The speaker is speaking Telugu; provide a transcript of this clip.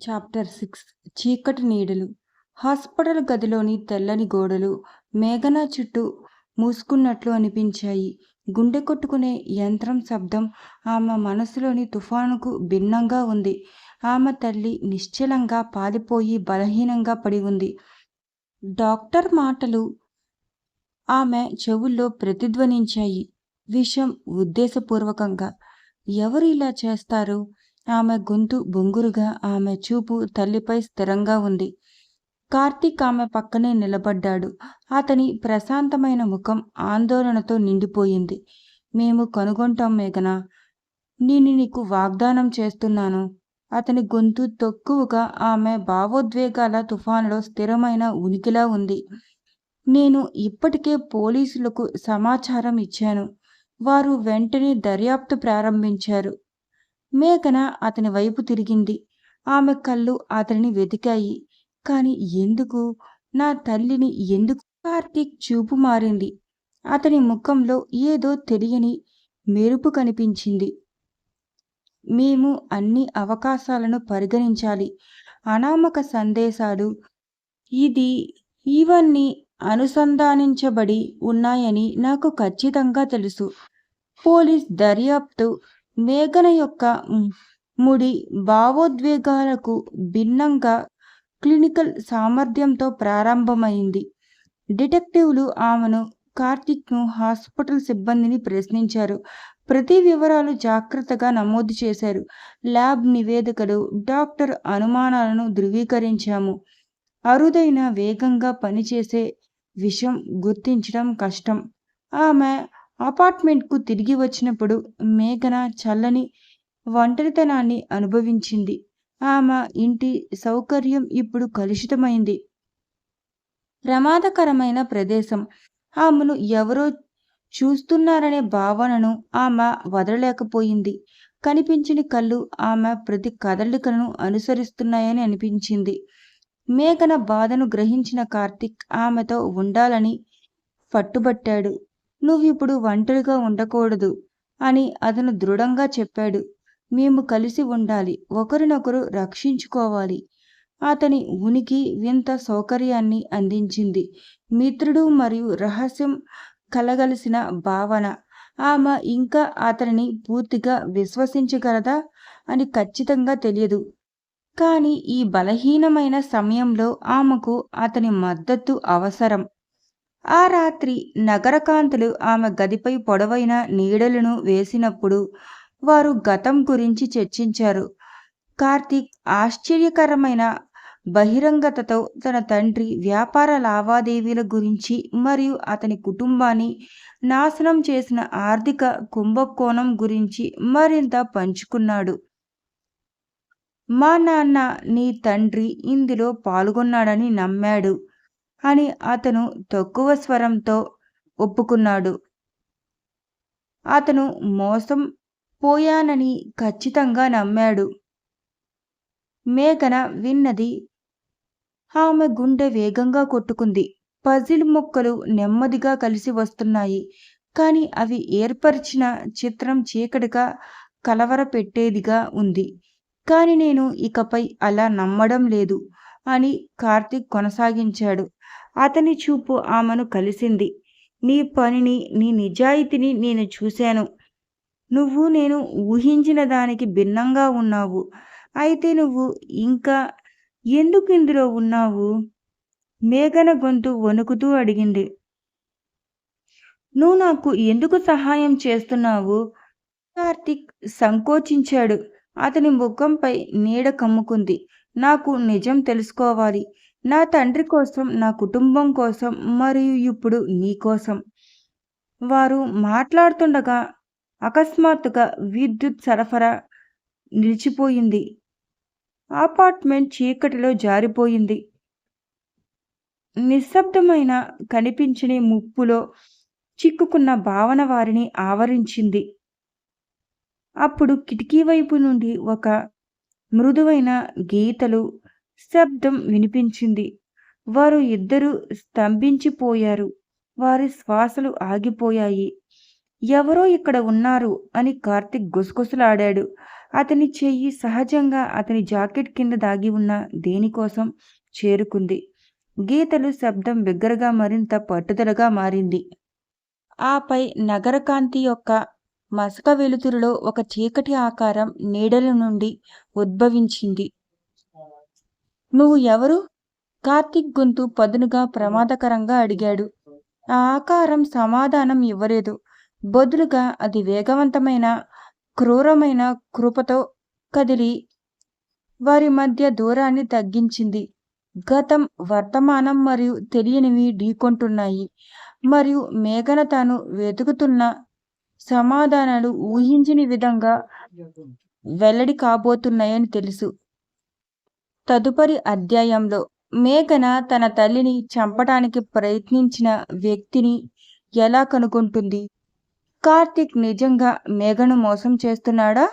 Chapter six. చీకటి నీడలు. హాస్పిటల్ గదిలోని తెల్లని గోడలు మేఘన చుట్టూ మూసుకున్నట్లు అనిపించాయి. గుండె కొట్టుకునే యంత్రం శబ్దం ఆమె మనసులోని తుఫానుకు భిన్నంగా ఉంది. ఆమె తల్లి నిశ్చలంగా పాలిపోయి బలహీనంగా పడి ఉంది. డాక్టర్ మాటలు ఆమె చెవుల్లో ప్రతిధ్వనించాయి. విషం ఉద్దేశపూర్వకంగా ఎవరు ఇలా చేస్తారు? ఆమె గొంతు బొంగురుగా ఆమె చూపు తల్లిపై స్థిరంగా ఉంది. కార్తీక్ ఆమె పక్కనే నిలబడ్డాడు. అతని ప్రశాంతమైన ముఖం ఆందోళనతో నిండిపోయింది. మేము కనుగొంటాం మేఘన? నేను నీకు వాగ్దానం చేస్తున్నాను. అతని గొంతు తక్కువగా ఆమె భావోద్వేగాల తుఫానులో స్థిరమైన ఉనికిలా ఉంది. నేను ఇప్పటికే పోలీసులకు సమాచారం ఇచ్చాను. వారు వెంటనే దర్యాప్తు ప్రారంభించారు. మేఘన అతని వైపు తిరిగింది. ఆమె కళ్ళు అతనిని వెతికాయి. కాని ఎందుకు? నా తల్లిని ఎందుకు కార్తీక్ చూపు మారింది? అతని ముఖంలో ఏదో తెలియని మెరుపు కనిపించింది. మేము అన్ని అవకాశాలను పరిగణించాలి. అనామక సందేశాలు ఇది ఇవన్నీ అనుసంధానించబడి ఉన్నాయని నాకు ఖచ్చితంగా తెలుసు. పోలీస్ దర్యాప్తు మేఘన యొక్క ముడి భావోద్వేగాలకు భిన్నంగా క్లినికల్ సామర్థ్యంతో ప్రారంభమైంది. డిటెక్టివ్లు ఆమెను కార్తిక్ను హాస్పిటల్ సిబ్బందిని ప్రశ్నించారు. ప్రతి వివరాలు జాగ్రత్తగా నమోదు చేశారు. ల్యాబ్ నివేదికలు డాక్టర్ అనుమానాలను ధృవీకరించాము. అరుదైన వేగంగా పనిచేసే విషయం గుర్తించడం కష్టం. ఆమె అపార్ట్మెంట్కు తిరిగి వచ్చినప్పుడు మేఘన చల్లని ఒంటరితనాన్ని అనుభవించింది. ఆమె ఇంటి సౌకర్యం ఇప్పుడు కలుషితమైంది. ప్రమాదకరమైన ప్రదేశం. ఆమెను ఎవరో చూస్తున్నారనే భావనను ఆమె వదలలేకపోయింది. కనిపించని కళ్ళు ఆమె ప్రతి కదలికను అనుసరిస్తున్నాయని అనిపించింది. మేఘన బాధను గ్రహించిన కార్తిక్ ఆమెతో ఉండాలని పట్టుబట్టాడు. నువ్విప్పుడు ఒంటరిగా ఉండకూడదు అని అతను దృఢంగా చెప్పాడు. మేము కలిసి ఉండాలి ఒకరినొకరు రక్షించుకోవాలి. అతని ఉనికి వింత సౌకర్యాన్ని అందించింది. మిత్రుడు మరియు రహస్యం కలగలిసిన భావన. ఆమె ఇంకా అతనిని పూర్తిగా విశ్వసించగలదా అని ఖచ్చితంగా తెలియదు. కానీ ఈ బలహీనమైన సమయంలో ఆమెకు అతని మద్దతు అవసరం. ఆ రాత్రి నగరకాంతులు ఆమె గదిపై పొడవైన నీడలను వేసినప్పుడు వారు గతం గురించి చర్చించారు. కార్తీక్ ఆశ్చర్యకరమైన బహిరంగతతో తన తండ్రి వ్యాపార లావాదేవీల గురించి మరియు అతని కుటుంబాన్ని నాశనం చేసిన ఆర్థిక కుంభకోణం గురించి మరింత పంచుకున్నాడు. మా నాన్న నీ తండ్రి ఇందులో పాల్గొన్నాడని నమ్మాడు. అని అతను తక్కువ స్వరంతో ఒప్పుకున్నాడు. అతను మోసం పోయానని ఖచ్చితంగా నమ్మాడు. మేఘన విన్నది. ఆమె గుండె వేగంగా కొట్టుకుంది. పజిల్ ముక్కలు నెమ్మదిగా కలిసి వస్తున్నాయి. కానీ అవి ఏర్పరిచిన చిత్రం చీకటిగా కలవరపెట్టేదిగా ఉంది. కానీ నేను ఇకపై అలా నమ్మడం లేదు అని కార్తీక్ కొనసాగించాడు. అతని చూపు ఆమెను కలిసింది. నీ పనిని నీ నిజాయితీని నేను చూశాను. నువ్వు నేను ఊహించిన దానికి భిన్నంగా ఉన్నావు. అయితే నువ్వు ఇంకా ఎందుకు ఇందులో ఉన్నావు? మేఘన గొంతు వణుకుతూ అడిగింది. నువ్వు నాకు ఎందుకు సహాయం చేస్తున్నావు? కార్తిక్ సంకోచించాడు. అతని ముఖంపై నీడ కమ్ముకుంది. నాకు నిజం తెలుసుకోవాలి. నా తండ్రి కోసం నా కుటుంబం కోసం మరియు ఇప్పుడు నీ కోసం. వారు మాట్లాడుతుండగా అకస్మాత్తుగా విద్యుత్ సరఫరా నిలిచిపోయింది. అపార్ట్మెంట్ చీకటిలో జారిపోయింది. నిశ్శబ్దమైన కనిపించని ముప్పులో చిక్కుకున్న భావన వారిని ఆవరించింది. అప్పుడు కిటికీ వైపు నుండి ఒక మృదువైన గీతలు శబ్దం వినిపించింది. వారు ఇద్దరు స్తంభించిపోయారు. వారి శ్వాసలు ఆగిపోయాయి. ఎవరో ఇక్కడ ఉన్నారు అని కార్తిక్ గుసగుసలాడాడు. అతని చెయ్యి సహజంగా అతని జాకెట్ కింద దాగి ఉన్న దేనికోసం చేరుకుంది. గీతలు శబ్దం బిగ్గరగా మరింత పట్టుదలగా మారింది. ఆపై నగరకాంతి యొక్క మసక వెలుతురులో ఒక చీకటి ఆకారం నీడల నుండి ఉద్భవించింది. నువ్వు ఎవరు? కార్తిక్ గొంతు పదునుగా ప్రమాదకరంగా అడిగాడు. ఆ ఆకారం సమాధానం ఇవ్వలేదు. బదులుగా అది వేగవంతమైన క్రూరమైన కృపతో కదిలి వారి మధ్య దూరాన్ని తగ్గించింది. గతం వర్తమానం మరియు తెలియనివి ఢీకొంటున్నాయి. మరియు మేఘన తాను వెతుకుతున్న సమాధానాలు ఊహించని విధంగా వెల్లడి కాబోతున్నాయని తెలుసు. తదుపరి అధ్యాయంలో మేఘన తన తల్లిని చంపడానికి ప్రయత్నించిన వ్యక్తిని ఎలా కనుగొంటుంది? కార్తిక్ నిజంగా మేఘను మోసం చేస్తున్నాడా?